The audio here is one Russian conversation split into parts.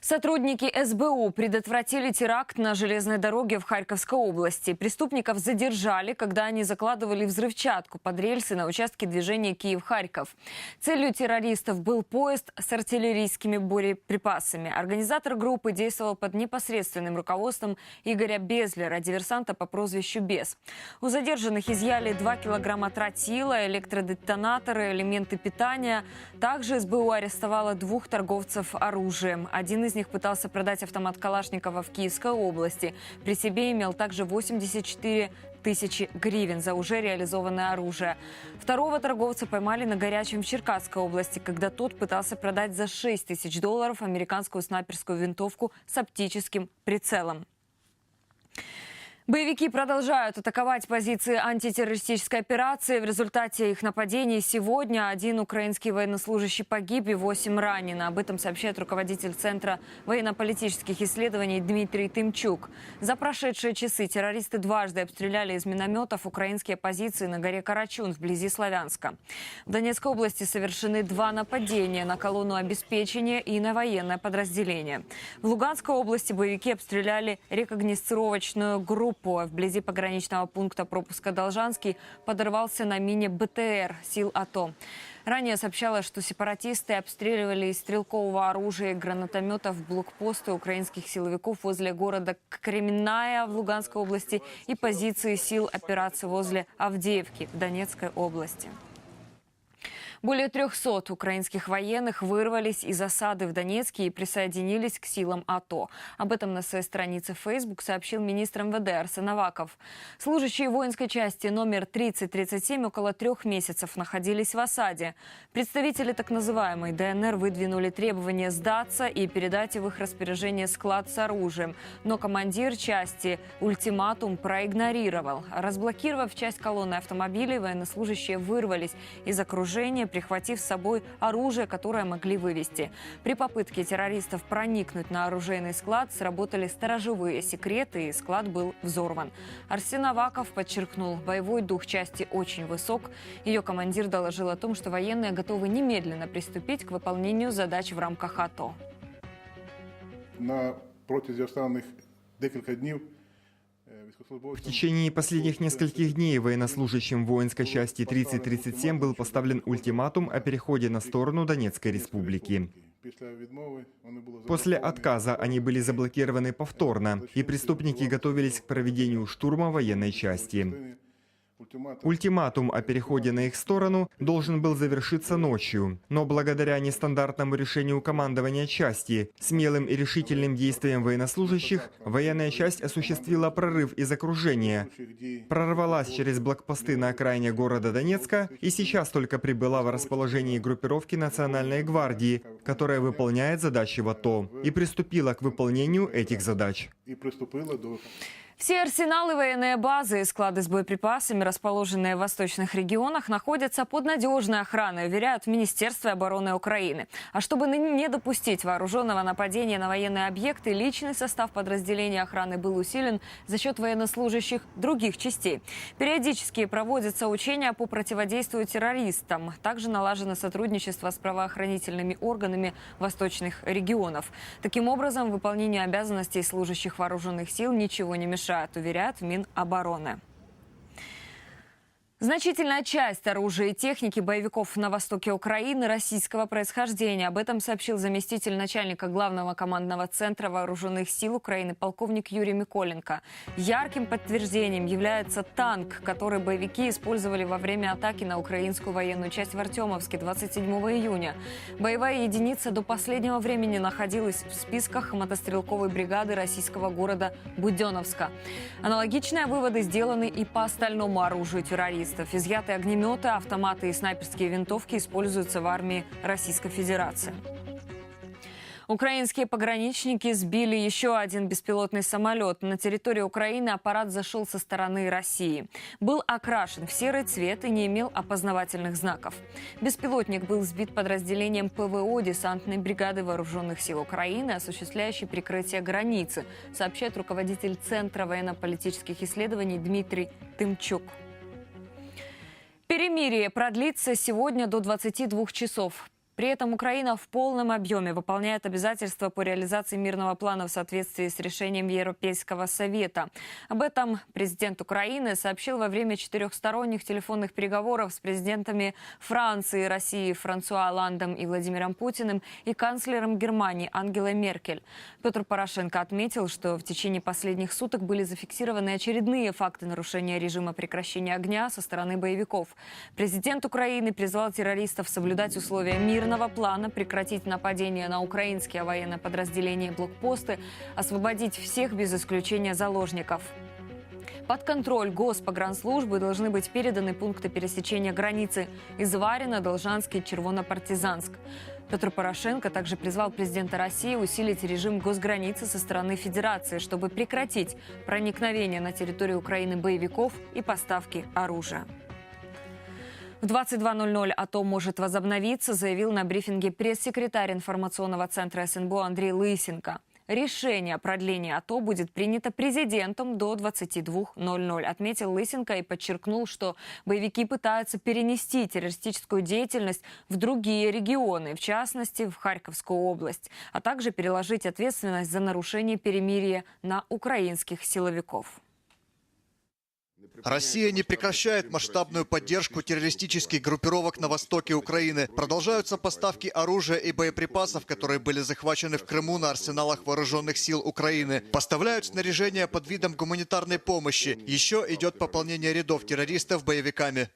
Сотрудники СБУ предотвратили теракт на железной дороге в Харьковской области. Преступников задержали, когда они закладывали взрывчатку под рельсы на участке движения Киев-Харьков. Целью террористов был поезд с артиллерийскими боеприпасами. Организатор группы действовал под непосредственным руководством Игоря Безлера, диверсанта по прозвищу Без. У задержанных изъяли 2 килограмма тротила, электродетонаторы, элементы питания. Также СБУ арестовала двух торговцев оружием. Один из них пытался продать автомат Калашникова в Киевской области. При себе имел также 84 тысячи гривен за уже реализованное оружие. Второго торговца поймали на горячем в Черкасской области, когда тот пытался продать за 6 тысяч долларов американскую снайперскую винтовку с оптическим прицелом. Боевики продолжают атаковать позиции антитеррористической операции. В результате их нападений сегодня один украинский военнослужащий погиб и восемь ранено. Об этом сообщает руководитель Центра военно-политических исследований Дмитрий Тымчук. За прошедшие часы террористы дважды обстреляли из минометов украинские позиции на горе Карачун вблизи Славянска. В Донецкой области совершены два нападения на колонну обеспечения и на военное подразделение. В Луганской области боевики обстреляли рекогносцировочную группу группу вблизи пограничного пункта пропуска Должанский подорвался на мине БТР сил АТО. Ранее сообщалось, что сепаратисты обстреливали из стрелкового оружия и гранатометов блокпосты украинских силовиков возле города Кременная в Луганской области и позиции сил операции возле Авдеевки в Донецкой области. Более 300 украинских военных вырвались из осады в Донецке и присоединились к силам АТО. Об этом на своей странице Facebook сообщил министр МВД Арсен Аваков. Служащие воинской части номер 3037 около трех месяцев находились в осаде. Представители так называемой ДНР выдвинули требование сдаться и передать в их распоряжение склад с оружием. Но командир части ультиматум проигнорировал. Разблокировав часть колонны автомобилей, военнослужащие вырвались из окружения прихватив с собой оружие, которое могли вывести. При попытке террористов проникнуть на оружейный склад сработали сторожевые секреты, и склад был взорван. Арсен Аваков подчеркнул, боевой дух части очень высок. Ее командир доложил о том, что военные готовы немедленно приступить к выполнению задач в рамках АТО. На протязі останніх декілька днів е, В військовослужбовцям течение последних нескольких дней военнослужащим воинской части 3037 был поставлен ультиматум о переходе на сторону Донецкой республики. після відмови вони були После заблоковані. отказа они были заблокированы повторно, и преступники готовились к проведению штурма военной части. Ультиматум о переходе на их сторону должен был завершиться ночью, но благодаря нестандартному решению командования части, смелым и решительным действиям военнослужащих, военная часть осуществила прорыв из окружения, прорвалась через блокпосты на окраине города Донецка и сейчас только прибыла в расположении группировки Национальной гвардии, которая выполняет задачи в АТО, и приступила к выполнению этих задач. Все арсеналы, военные базы и склады с боеприпасами, расположенные в восточных регионах, находятся под надежной охраной, уверяют в Министерстве обороны Украины. А чтобы не допустить вооруженного нападения на военные объекты, личный состав подразделения охраны был усилен за счет военнослужащих других частей. Периодически проводятся учения по противодействию террористам. Также налажено сотрудничество с правоохранительными органами восточных регионов. Таким образом, выполнению обязанностей служащих вооруженных сил ничего не мешает, уверяют в Минобороны. Значительная часть оружия и техники боевиков на востоке Украины российского происхождения. Об этом сообщил заместитель начальника главного командного центра вооруженных сил Украины полковник Юрий Миколенко. Ярким подтверждением является танк, который боевики использовали во время атаки на украинскую военную часть в Артемовске 27 июня. Боевая единица до последнего времени находилась в списках мотострелковой бригады российского города Буденновска. Аналогичные выводы сделаны и по остальному оружию террористов. Изъятые огнеметы, автоматы и снайперские винтовки используются в армии Российской Федерации. Украинские пограничники сбили еще один беспилотный самолет. На территории Украины аппарат зашел со стороны России. Был окрашен в серый цвет и не имел опознавательных знаков. Беспилотник был сбит подразделением ПВО десантной бригады вооруженных сил Украины, осуществляющей прикрытие границы, сообщает руководитель Центра военно-политических исследований Дмитрий Тымчук. Перемирие продлится сегодня до 22 часов. При этом Украина в полном объеме выполняет обязательства по реализации мирного плана в соответствии с решением Европейского совета. Об этом президент Украины сообщил во время четырехсторонних телефонных переговоров с президентами Франции России Франсуа Оландом и Владимиром Путиным и канцлером Германии Ангелой Меркель. Петр Порошенко отметил, что в течение последних суток были зафиксированы очередные факты нарушения режима прекращения огня со стороны боевиков. Президент Украины призвал террористов соблюдать условия мира мирного плана прекратить нападение на украинские военные подразделения и блокпосты, освободить всех без исключения заложников. Под контроль Госпогранслужбы должны быть переданы пункты пересечения границы из Варина, Должанский, Червонопартизанск. Петр Порошенко также призвал президента России усилить режим госграницы со стороны Федерации, чтобы прекратить проникновение на территорию Украины боевиков и поставки оружия. В 22.00 АТО может возобновиться, заявил на брифинге пресс-секретарь информационного центра СНБО Андрей Лысенко. Решение о продлении АТО будет принято президентом до 22.00, отметил Лысенко и подчеркнул, что боевики пытаются перенести террористическую деятельность в другие регионы, в частности, в Харьковскую область, а также переложить ответственность за нарушение перемирия на украинских силовиков. Россия не прекращает масштабную поддержку террористических группировок на востоке Украины. Продолжаются поставки оружия и боеприпасов, которые были захвачены в Крыму на арсеналах вооруженных сил Украины. Поставляют снаряжение под видом гуманитарной помощи. Еще идет пополнение рядов террористов боевиками.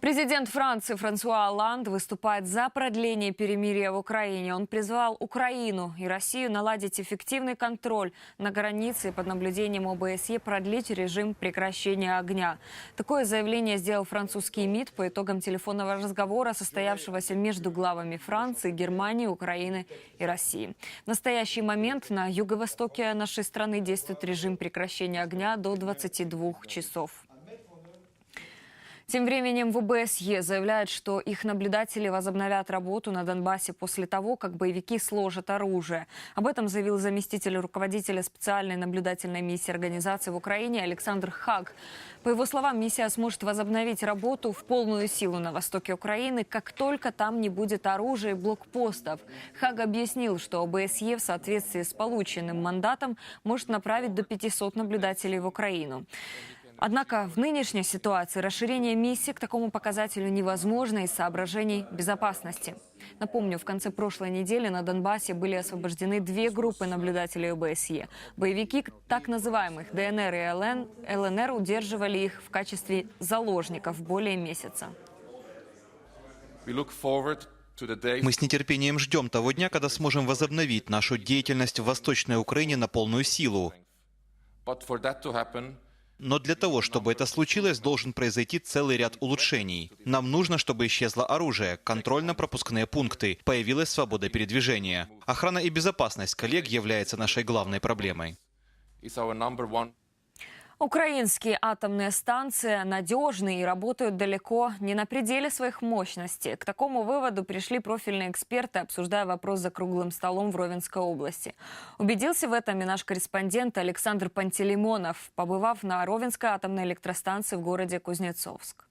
Президент Франции Франсуа Оланд выступает за продление перемирия в Украине. Он призвал Украину и Россию наладить эффективный контроль на границе и под наблюдением ОБСЕ продлить режим прекращения огня. Такое заявление сделал французский МИД по итогам телефонного разговора, состоявшегося между главами Франции, Германии, Украины и России. В настоящий момент на юго-востоке нашей страны действует режим прекращения огня до 22 часов. Тем временем в ОБСЕ заявляют, что их наблюдатели возобновят работу на Донбассе после того, как боевики сложат оружие. Об этом заявил заместитель руководителя специальной наблюдательной миссии организации в Украине Александр Хаг. По его словам, миссия сможет возобновить работу в полную силу на востоке Украины, как только там не будет оружия и блокпостов. Хаг объяснил, что ОБСЕ в соответствии с полученным мандатом может направить до 500 наблюдателей в Украину. Однако в нынешней ситуации расширение миссии к такому показателю невозможно из соображений безопасности. Напомню, в конце прошлой недели на Донбассе были освобождены две группы наблюдателей ОБСЕ. Боевики так называемых ДНР и ЛН, ЛНР удерживали их в качестве заложников более месяца. Мы с нетерпением ждем того дня, когда сможем возобновить нашу деятельность в Восточной Украине на полную силу. Но для того, чтобы это случилось, должен произойти целый ряд улучшений. Нам нужно, чтобы исчезло оружие, контрольно-пропускные пункты, появилась свобода передвижения. Охрана и безопасность коллег является нашей главной проблемой. Украинские атомные станции надежны и работают далеко не на пределе своих мощностей. К такому выводу пришли профильные эксперты, обсуждая вопрос за круглым столом в Ровенской области. Убедился в этом и наш корреспондент Александр Пантелеймонов, побывав на Ровенской атомной электростанции в городе Кузнецовск.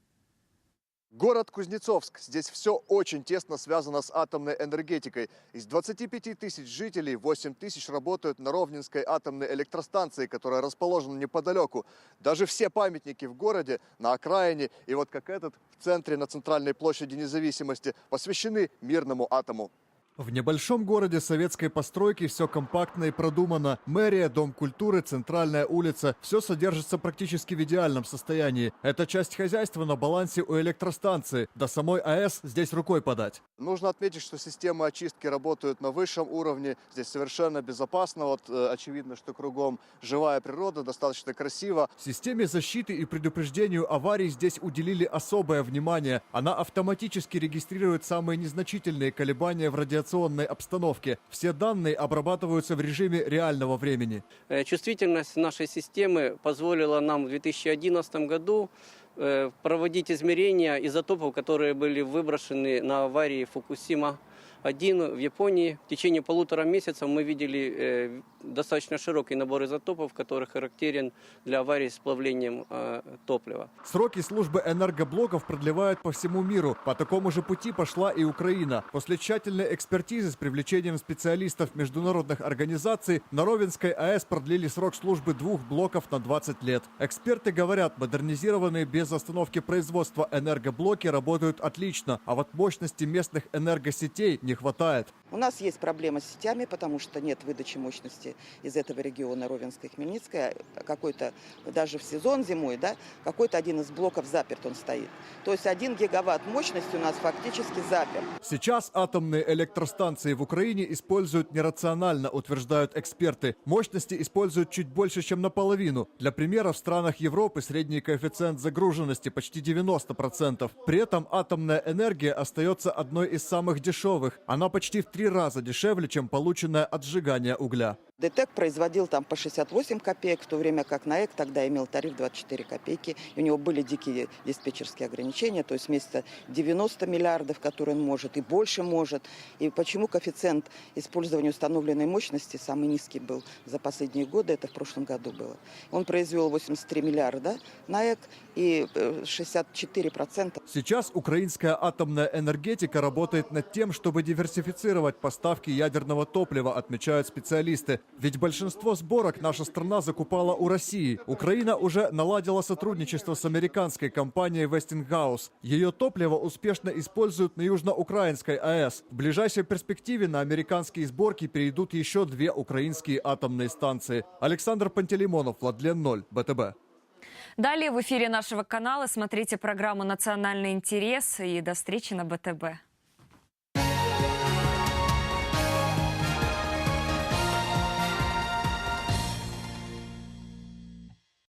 Город Кузнецовск. Здесь все очень тесно связано с атомной энергетикой. Из 25 тысяч жителей 8 тысяч работают на Ровненской атомной электростанции, которая расположена неподалеку. Даже все памятники в городе, на окраине и вот как этот в центре на центральной площади независимости посвящены мирному атому. В небольшом городе советской постройки все компактно и продумано. Мэрия, Дом культуры, Центральная улица – все содержится практически в идеальном состоянии. Это часть хозяйства на балансе у электростанции. До самой АЭС здесь рукой подать. Нужно отметить, что системы очистки работают на высшем уровне. Здесь совершенно безопасно. Вот э, очевидно, что кругом живая природа, достаточно красиво. Системе защиты и предупреждению аварий здесь уделили особое внимание. Она автоматически регистрирует самые незначительные колебания в радиационном радиационной обстановке. Все данные обрабатываются в режиме реального времени. Э, чувствительность нашей системы позволила нам в 2011 году э, проводить измерения изотопов, которые были выброшены на аварии Фукусима один в Японии. В течение полутора месяцев мы видели э, достаточно широкий набор изотопов, который характерен для аварий с плавлением э, топлива. Сроки службы энергоблоков продлевают по всему миру. По такому же пути пошла и Украина. После тщательной экспертизы с привлечением специалистов международных организаций на Ровенской АЭС продлили срок службы двух блоков на 20 лет. Эксперты говорят, модернизированные без остановки производства энергоблоки работают отлично, а вот мощности местных энергосетей не хватает. У нас есть проблема с сетями, потому что нет выдачи мощности из этого региона Ровенской и Хмельницкой. Какой-то, даже в сезон зимой, да, какой-то один из блоков заперт он стоит. То есть один гигаватт мощности у нас фактически заперт. Сейчас атомные электростанции в Украине используют нерационально, утверждают эксперты. Мощности используют чуть больше, чем наполовину. Для примера, в странах Европы средний коэффициент загруженности почти 90%. При этом атомная энергия остается одной из самых дешевых. Она почти в три раза дешевле, чем полученная от сжигания угля. ДТЭК производил там по 68 копеек, в то время как НАЭК тогда имел тариф 24 копейки. И у него были дикие диспетчерские ограничения, то есть вместо 90 миллиардов, которые он может, и больше может. И почему коэффициент использования установленной мощности самый низкий был за последние годы, это в прошлом году было. Он произвел 83 миллиарда НАЭК и э, 64%. Сейчас украинская атомная энергетика работает над тем, чтобы диверсифицировать поставки ядерного топлива, отмечают специалисты. Ведь большинство сборок наша страна закупала у России. Украина уже наладила сотрудничество с американской компанией Westinghouse. Ее топливо успешно используют на южноукраинской АЭС. В ближайшей перспективе на американские сборки перейдут еще две украинские атомные станции. Александр Пантелеймонов, Владлен 0, БТБ. Далее в эфире нашего канала смотрите программу «Национальный интерес» и до встречи на БТБ.